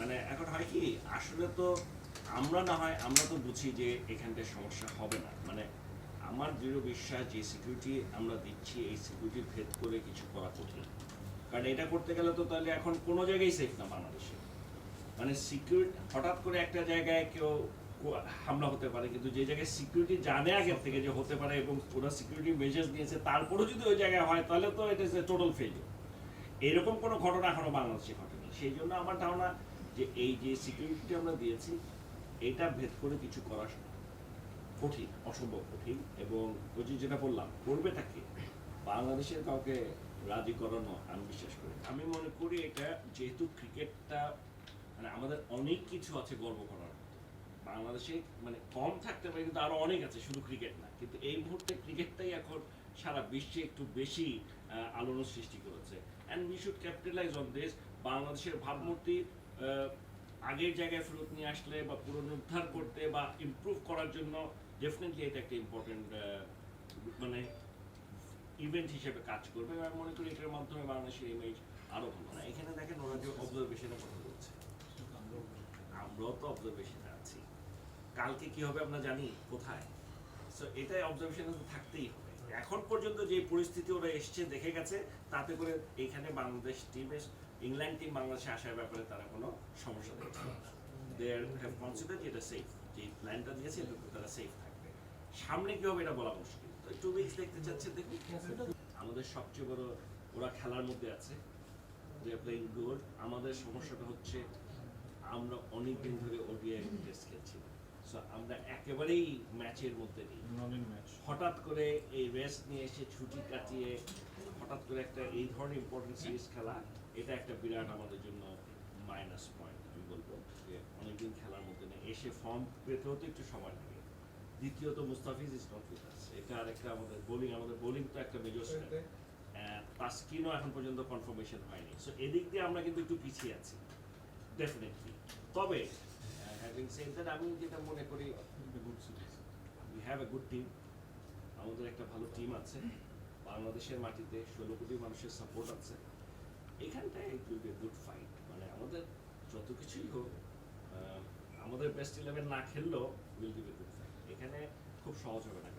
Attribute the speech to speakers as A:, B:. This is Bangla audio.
A: মানে এখন হয় কি, আসলে তো আমরা না হয়, আমরা তো বুঝি যে এখানটায় সমস্যা হবে না। মানে আমার দৃঢ় বিশ্বাস যে সিকিউরিটি আমরা দিচ্ছি, এই সিকিউরিটির ভেদ করে কিছু করা কঠিন। কারণ এটা করতে গেলে তো তাহলে এখন কোনো জায়গায় সেফ না বাংলাদেশে। মানে সিকিউরিটি হঠাৎ করে একটা জায়গায় কেউ হামলা হতে পারে, কিন্তু যে জায়গায় সিকিউরিটি জানে আগের থেকে যে হতে পারে এবং ওরা সিকিউরিটি মেজার্স নিয়েছে, তারপরেও যদি ওই জায়গায় হয়, তাহলে তো এটা টোটাল ফেলিওর এরকম কোনো ঘটনা এখনও বাংলাদেশে ঘটেনি। সেই জন্য আমার ধারণা যে এই যে সিকিউরিটি আমরা দিয়েছি, এটা ভেদ করে কিছু করা কঠিন, অসম্ভব কঠিন এবং ওই যেটা বললাম, করবে তাকে। বাংলাদেশের কাউকে রাজি করানো আমি বিশ্বাস করি আমি মনে করি এটা যেহেতু ক্রিকেটটা মানে আমাদের অনেক কিছু আছে গর্ব করার বাংলাদেশে মানে কম থাকতে পারে কিন্তু আরও অনেক আছে, শুধু ক্রিকেট না। কিন্তু এই মুহূর্তে ক্রিকেটটাই এখন সারা বিশ্বে একটু বেশি আলোড়ন সৃষ্টি করেছে। And we should capitalise on this বাংলাদেশের ভাবমূর্তি আগের জায়গায় ফেরত নিয়ে আসলে বা পুনরুদ্ধার করতে বা ইমপ্রুভ করার জন্য ডেফিনেটলি এটা একটা ইম্পর্টেন্ট মানে ইভেন্ট হিসেবে কাজ করবে। আমি মনে করি এটার মাধ্যমে বাংলাদেশের ইমেজ আরও ভালো না এখানে দেখেন ওরা যে অবজারভেশনের কথা বলছে। আমরাও তো অবজারভেশনে আছি। কালকে কি হবে আমরা জানি কোথায়। সো এটাই অবজারভেশনে থাকতেই হবে। এখন পর্যন্ত যে পরিস্থিতি ওরা এসছে দেখে গেছে তাতে করে এখানে বাংলাদেশ টিমে ইংল্যান্ড টিম বাংলাদেশে আসার ব্যাপারে তারা কোনো সমস্যা দেখছে না হ্যাভ কনসিডার এটা সেফ যে প্ল্যানটা দিয়েছে তারা সেফ থাকবে। সামনে কি হবে এটা বলা মুশকিল। তো টু উইকস দেখতে চাচ্ছে দেখুন আমাদের সবচেয়ে বড় ওরা খেলার মধ্যে আছে। দে আর প্লেইং গুড আমাদের সমস্যাটা হচ্ছে আমরা অনেক দিন ধরে ওডিআই টেস্ট খেলছি। একেবারেই ম্যাচের মধ্যে নেই। হঠাৎ করে এই রেস্ট নিয়ে এসে ছুটি কাটিয়ে হঠাৎ করে একটা এই ধরনের ইম্পর্টেন্ট সিরিজ খেলা এটা একটা বিরাট আমাদের জন্য মাইনাস পয়েন্ট আমি বলব। যে অনেকদিন খেলার মধ্যে নেই। এসে ফর্ম পেতেও তো একটু সময় লাগে। দ্বিতীয়ত Mustafiz is not with us এটা আরেকটা আমাদের বোলিং আমাদের বোলিং তো একটা মেজর তাস্কিনও এখন পর্যন্ত কনফার্মেশন হয়নি। সো এদিক দিয়ে আমরা কিন্তু একটু পিছিয়ে আছি। ডেফিনেটলি তবে হ্যাভিং সেড দ্যাট আমি যেটা মনে করি we have a good team আমাদের একটা ভালো টিম আছে। বাংলাদেশের মাটিতে ষোলো কোটি মানুষের সাপোর্ট আছে। এখানটায় it will be good fight মানে আমাদের যত কিছুই হোক আমাদের বেস্ট ইলেভেন না খেললেও উইল বি গুড ফাইট এখানে খুব সহজ হবে না